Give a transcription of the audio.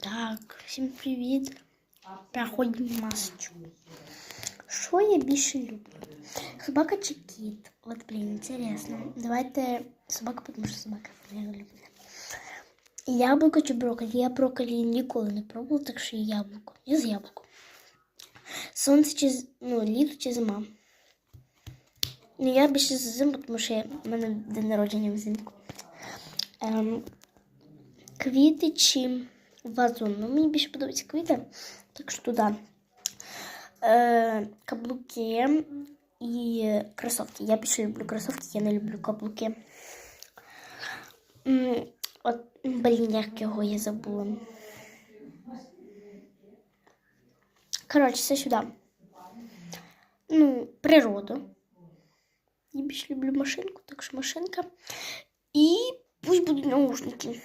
Так, всім привіт. Проходимо масочку. Що я більше люблю? Собака чи кіт? От, блін, інтересно. Давайте собака, тому що собака люблю. Яблуко чи брокколі? Я брокколі ніколи не пробувала, так що яблуко. Я з яблуком. Сонце чи ну, літо чи зима? Ну, я більше з зиму, тому що я, в мене день народження взимку. Ем, квіти чи вазон? Ну, мені більше подобаються квіти, так що туди. Е, каблуки і кросовки. Я більше люблю кросовки, я не люблю каблуки. От, блін, як його я забула. Коротше, все сюди. Ну, природу. Я більше люблю машинку, так що машинка. І пусть будуть наушники.